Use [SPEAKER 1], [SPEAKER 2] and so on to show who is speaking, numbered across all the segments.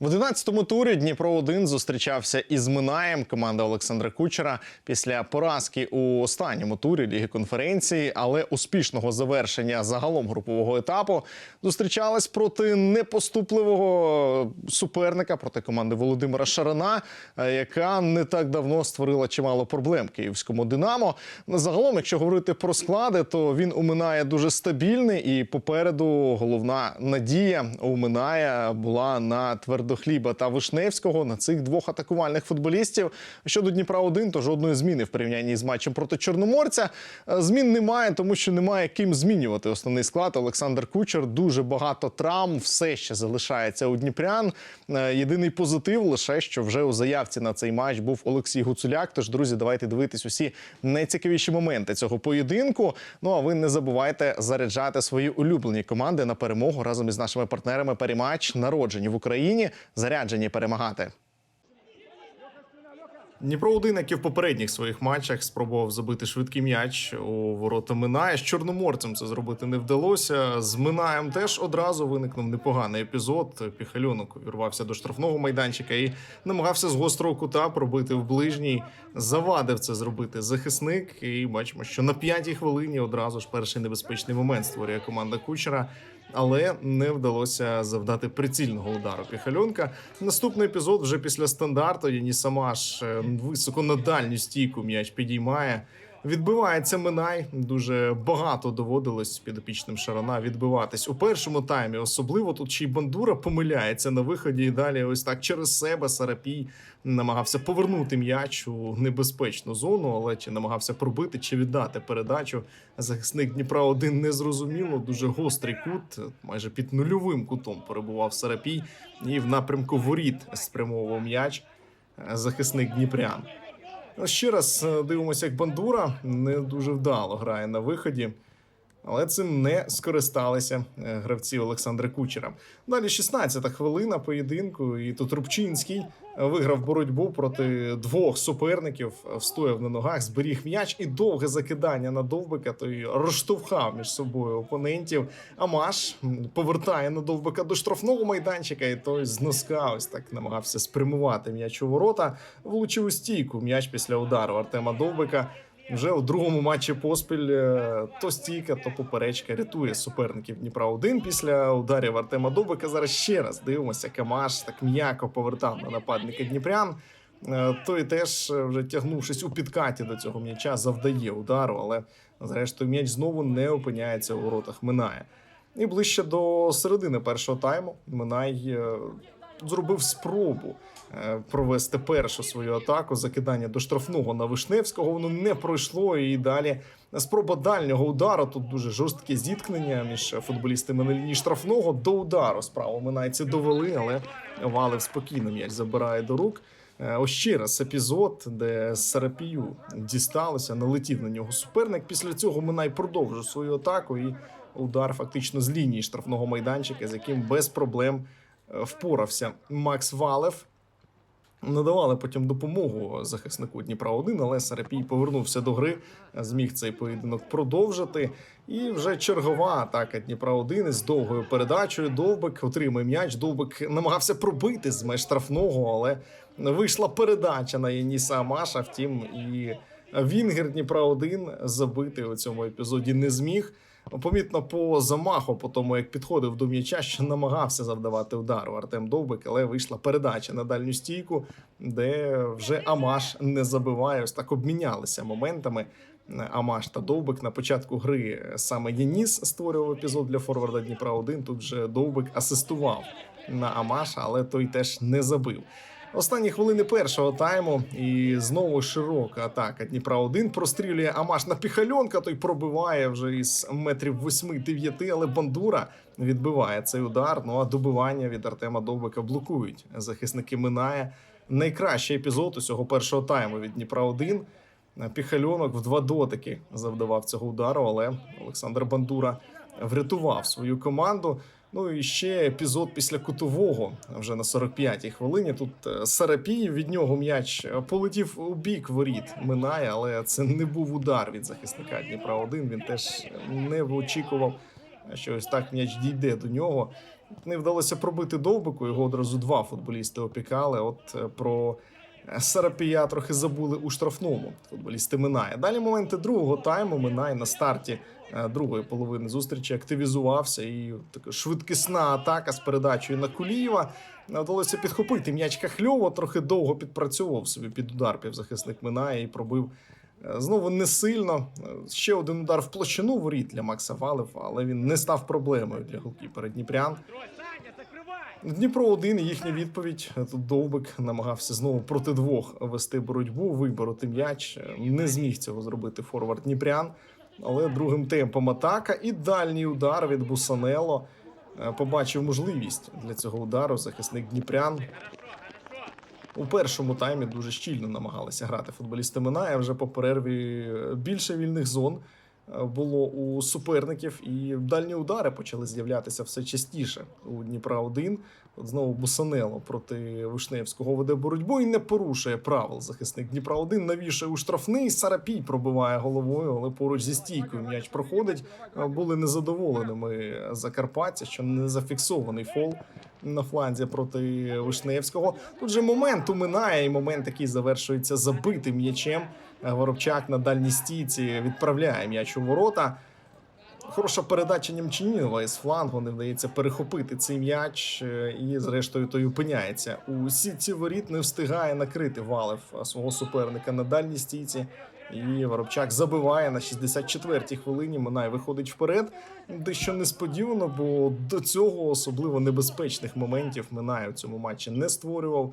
[SPEAKER 1] В 11-му турі Дніпро 1 зустрічався із Минаєм команда Олександра Кучера після поразки у останньому турі Ліги конференції, але успішного завершення загалом групового етапу зустрічались проти непоступливого суперника проти команди Володимира Шарана, е, яка не так давно створила чимало проблем київському Динамо. Загалом, якщо говорити про склади, то він у Минає дуже стабільний, і попереду головна надія у Минає була на Твердохліба та Вишневського на цих двох атакувальних футболістів. Щодо Дніпра 1 то жодної зміни в порівнянні з матчем проти Чорноморця. Е, Змін немає, тому що немає ким змінювати основний склад. Олександр Кучер дуже багато травм, все ще залишається у Дніпрян. Е, Єдиний позитив лише що вже у заявці на цей матч був Олексій Гуцуляк. Тож, друзі, давайте дивитись усі найцікавіші моменти цього поєдинку. Ну а ви не забувайте заряджати свої улюблені команди на перемогу разом із нашими партнерами. Перемач народжені в Україні, заряджені перемагати. Дніпро 1, як і в попередніх своїх матчах, спробував забити швидкий м'яч у ворота Минає. З чорноморцем це зробити не вдалося. З Минаєм теж одразу виникнув непоганий епізод. Піхальонок увірвався до штрафного майданчика і намагався з гострого кута пробити в ближній. Завадив це зробити захисник. І бачимо, що на п'ятій хвилині одразу ж перший небезпечний момент створює команда Кучера. Але не вдалося завдати прицільного удару Піхальонка. Наступний епізод вже після стандарту. Яні сама ж е, високо на дальню стійку м'яч підіймає. Відбивається Минай. Дуже багато доводилось підопічним Шарана відбиватись у першому таймі. Особливо тут ще й бандура помиляється на виході. І далі ось так через себе Сарапій намагався повернути м'яч у небезпечну зону, але чи намагався пробити чи віддати передачу. Захисник Дніпра 1 не зрозуміло. Дуже гострий кут, майже під нульовим кутом перебував Сарапій, і в напрямку воріт спрямовував м'яч е, захисник Дніпрян. Ну, Ще раз е, дивимося, як бандура не дуже вдало грає на виході. Але цим не скористалися е, гравці Олександра Кучера. Далі 16-та хвилина поєдинку, і тут Рубчинський е, виграв боротьбу проти двох суперників, е, встояв на ногах, зберіг м'яч і довге закидання на довбика. Той розштовхав між собою опонентів. Амаш повертає на довбика до штрафного майданчика, і той з носка ось так намагався спрямувати м'яч у ворота. Влучив у стійку м'яч після удару Артема Довбика. Вже у другому матчі поспіль е, то стійка, то поперечка рятує суперників Дніпра 1 після ударів Артема Дубика. Зараз ще раз дивимося. Камаш так м'яко повертав на нападника Дніпрян. Е, Той теж е, вже тягнувшись у підкаті до цього м'яча, завдає удару, але зрештою м'яч знову не опиняється у воротах. Минає. І ближче до середини першого тайму Минай зробив спробу е, провести першу свою атаку. Закидання до штрафного на Вишневського. Воно не пройшло. І далі спроба дальнього удару. Тут дуже жорстке зіткнення між футболістами на лінії штрафного до удару. Справу минайці довели, але Валев спокійно м'яч забирає до рук. Е, Ось ще раз епізод, де Сарапію дісталося, налетів на нього суперник. Після цього Минай продовжив свою атаку і удар фактично з лінії штрафного майданчика, з яким без проблем впорався Макс Валев. Надавали потім допомогу захиснику Дніпра 1 але Сарапій повернувся до гри, зміг цей поєдинок продовжити. І вже чергова атака Дніпра 1 із довгою передачею. Довбик отримує м'яч. Довбик намагався пробити з меж штрафного, але вийшла передача на Яніса Амаша. Втім, і Вінгер Дніпра 1 забити у цьому епізоді не зміг. Помітно по замаху, по тому як підходив до м'яча, що намагався завдавати удару Артем Довбик, але вийшла передача на дальню стійку, де вже Амаш не забиває. Ось так обмінялися моментами. Амаш та Довбик на початку гри саме Єніс створював епізод для форварда Дніпра 1 Тут же Довбик асистував на Амаша, але той теж не забив. Останні хвилини першого тайму і знову широка атака Дніпра 1 прострілює Амаш на піхальонка. Той пробиває вже із метрів 8-9, але бандура відбиває цей удар. Ну а добивання від Артема Довбика блокують захисники минає. Найкращий епізод усього першого тайму від Дніпра 1 Піхальонок в два дотики завдавав цього удару, але Олександр Бандура врятував свою команду. Ну і ще епізод після кутового вже на 45-й хвилині. Тут е, Сарапій від нього м'яч е, полетів у бік воріт. Минає, але це не був удар від захисника Дніпра 1 Він теж не очікував що ось так м'яч дійде до нього. Не вдалося пробити довбику. Його одразу два футболісти опікали. От е, про е, Сарапія трохи забули у штрафному. Футболісти минає. Далі моменти другого тайму минає на старті е, другої половини зустрічі. Активізувався і така швидкісна атака з передачею на Кулієва. Не Вдалося підхопити м'яч Кахльово, трохи довго підпрацьовував собі під удар. Півзахисник минає і пробив Е, Знову не сильно. Е, Ще один удар в площину воріт для Макса Валева, але він не став проблемою для голкіпера Дніпрян. Дніпро 1 і їхня відповідь. Тут Довбик намагався знову проти двох вести боротьбу, вибороти м'яч. Не зміг цього зробити форвард Дніпрян. Але другим темпом атака і дальній удар від Бусанело е, побачив можливість для цього удару. Захисник Дніпрян у першому таймі дуже щільно намагалися грати футболісти Минає. Вже по перерві більше вільних зон було у суперників, і дальні удари почали з'являтися все частіше у Дніпра 1 От знову Бусанело проти Вишневського веде боротьбу і не порушує правил. Захисник Дніпра 1 навішує у штрафний. Сарапій пробиває головою, але поруч зі стійкою м'яч проходить. Е, Були незадоволеними Закарпаття, що не зафіксований фол на фланзі проти Вишневського. Тут же момент уминає, і момент, який завершується забитим м'ячем. Е, Воробчак на дальній стійці відправляє м'яч у ворота. Хороша передача Німчинінова із флангу не вдається перехопити цей м'яч е, і, зрештою, той опиняється. У сітці воріт не встигає накрити Валев е, свого суперника на дальній стійці. І Воробчак забиває на 64-й хвилині. Минає виходить вперед. Дещо несподівано, бо до цього особливо небезпечних моментів Минає в цьому матчі не створював.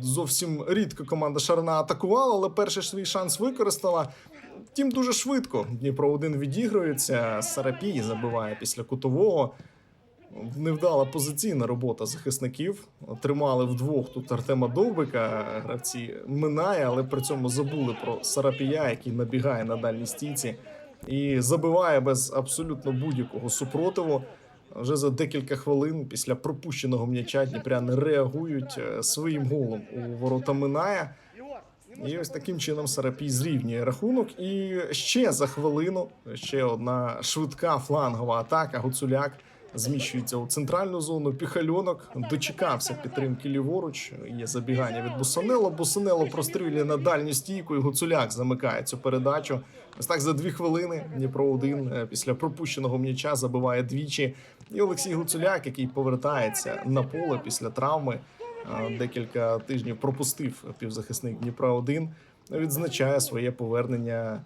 [SPEAKER 1] Зовсім рідко команда Шарна атакувала, але перший свій шанс використала. Втім, дуже швидко Дніпро 1 відігрується. Сарапій забиває після кутового. Невдала позиційна робота захисників. Тримали вдвох тут Артема Довбика. Гравці минає, але при цьому забули про Сарапія, який набігає на дальній стійці і забиває без абсолютно будь-якого супротиву. Вже за декілька хвилин після пропущеного м'яча дніпряни реагують е, своїм голом у ворота минає. І ось таким чином Сарапій зрівнює рахунок. І ще за хвилину ще одна швидка флангова атака. Гуцуляк зміщується у центральну зону. Піхальонок дочекався підтримки ліворуч. Є забігання від Бусанело. Бусанело прострілює на дальню стійку. і Гуцуляк замикає цю передачу. Ось так за дві хвилини Дніпро 1 е, після пропущеного м'яча забиває двічі. І Олексій Гуцуляк, який повертається на поле після травми. Е, Декілька тижнів пропустив півзахисник Дніпра 1 відзначає своє повернення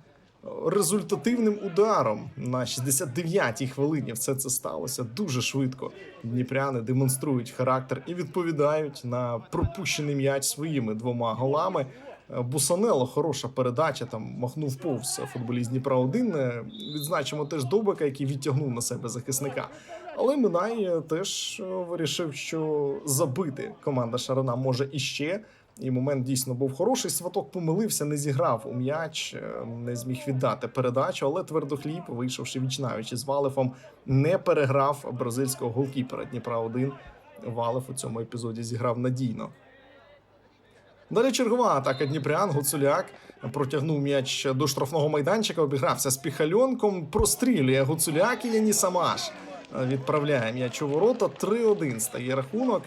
[SPEAKER 1] результативним ударом на 69-й хвилині. Все це сталося дуже швидко. Дніпряни демонструють характер і відповідають на пропущений м'яч своїми двома голами. Е, Бусанело хороша передача. Там махнув повз футболіст Дніпра 1 Е, Відзначимо теж Довбика, який відтягнув на себе захисника. Але Минай е, теж е, вирішив, що забити команда Шарана може іще. І момент дійсно був хороший. Сваток помилився, не зіграв у м'яч, е, не зміг віддати передачу. Але твердохліб, вийшовши вічнавіч із Валефом, не переграв бразильського голкіпера Дніпра 1 Валев у цьому епізоді зіграв надійно. Далі чергова атака Дніпрян. Гуцуляк протягнув м'яч до штрафного майданчика, обігрався з піхальонком, прострілює Гуцуляк і Яні Самаш відправляє м'яч у ворота. 3-1 стає рахунок.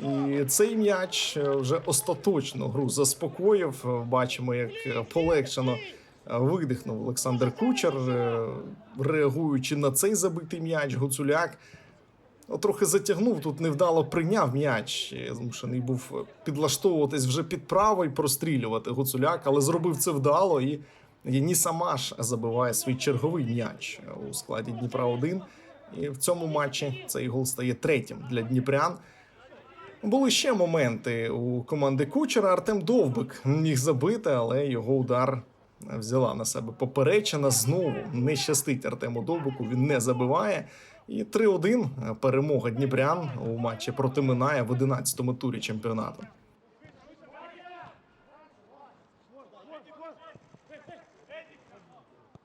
[SPEAKER 1] І цей м'яч вже остаточно гру заспокоїв. Бачимо, як полегшено видихнув Олександр Кучер, е, реагуючи на цей забитий м'яч. Гуцуляк Ну, трохи затягнув, тут невдало прийняв м'яч. Змушений був підлаштовуватись вже під право і прострілювати Гуцуляк, але зробив це вдало. І Яні Самаш забиває свій черговий м'яч у складі Дніпра 1 І в цьому матчі цей гол стає третім для Дніпрян. Були ще моменти у команди Кучера. Артем Довбик міг забити, але його удар взяла на себе поперечина. Знову не щастить Артему Довбику. Він не забиває. І 3-1 перемога Дніпрян у матчі проти Минає в 11-му турі чемпіонату.